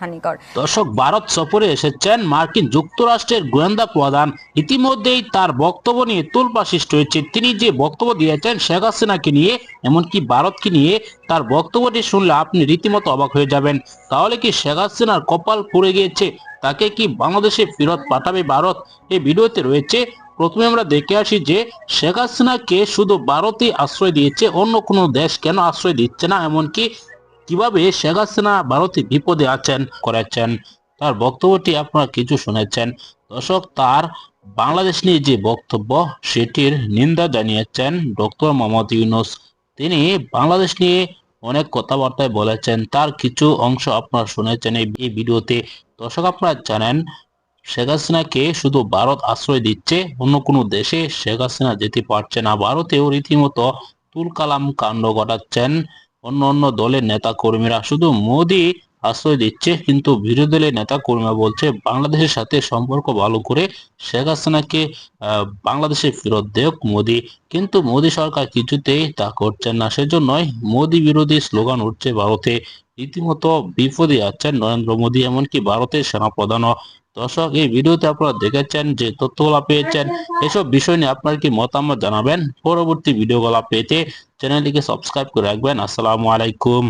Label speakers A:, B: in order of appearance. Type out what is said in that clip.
A: হানিকর
B: দর্শক, ভারত সফরে এসেছেন মার্কিন যুক্তরাষ্ট্রের গোয়েন্দা প্রধান। ইতিমধ্যেই তার বক্তব্য নিয়ে তুলপা সৃষ্টি হয়েছে। তিনি যে বক্তব্য দিয়েছেন শেখ হাসিনাকে নিয়ে, এমনকি ভারতকে নিয়ে, তার বক্তব্যটি শুনলে আপনি রীতিমতো অবাক হয়ে যাবেন। তাহলে কি শেখ হাসিনার কপাল পুড়ে গিয়েছে? তাকে কি বাংলাদেশে ফেরত পাঠাবে ভারত? এই ভিডিওতে রয়েছে। প্রথমে আমরা দেখে আসি যে, শেখ হাসিনাকে শুধু ভারতই আশ্রয় দিয়েছে, অন্য কোনো দেশ কেন আশ্রয় দিচ্ছে না? এমনকি কীভাবে শেখ হাসিনা ভারতে বিপদে আছেন, করেছেন? তার বক্তব্যটি আপনারা কিছু শুনেছেন। দর্শক, তার বাংলাদেশ নিয়ে যে বক্তব্য, সেটির নিন্দা জানিয়েছেন ডক্টর মোহাম্মদ ইউনুস। তিনি বাংলাদেশ নিয়ে অনেক কথাবার্তায় বলেছেন। তার কিছু অংশ আপনারা শুনেছেন এই ভিডিওতে। দর্শক, আপনারা জানেন, শেখ হাসিনাকে শুধু ভারত আশ্রয় দিচ্ছে, অন্য কোনো দেশে শেখ হাসিনা যেতে পারছে না। ভারতেও রীতিমতো তুলকালাম কাণ্ড ঘটাচ্ছেন অন্য অন্য দলের নেতা কর্মীরা শুধু মোদি আশ্রয় দিচ্ছে, কিন্তু বিরোধী দলের নেতা কর্মীরা বলছে, বাংলাদেশের সাথে সম্পর্ক ভালো করে শেখ হাসিনাকে বাংলাদেশে ফেরত দেওক মোদি। কিন্তু মোদি সরকার কিছুতেই তা করছেন না। সেজন্যই মোদি বিরোধী স্লোগান উঠছে ভারতে। রীতিমতো বিপদে যাচ্ছেন নরেন্দ্র মোদী, এমনকি ভারতের সেনাপ্রধানও। দর্শক, এই ভিডিওতে আপনারা দেখেছেন যে তথ্যগুলা পেয়েছেন। এসব বিষয় নিয়ে আপনার কি মতামত জানাবেন? পরবর্তী ভিডিওগুলা পেতে চ্যানেলটিকে সাবস্ক্রাইব করে রাখবেন। আসসালামু আলাইকুম।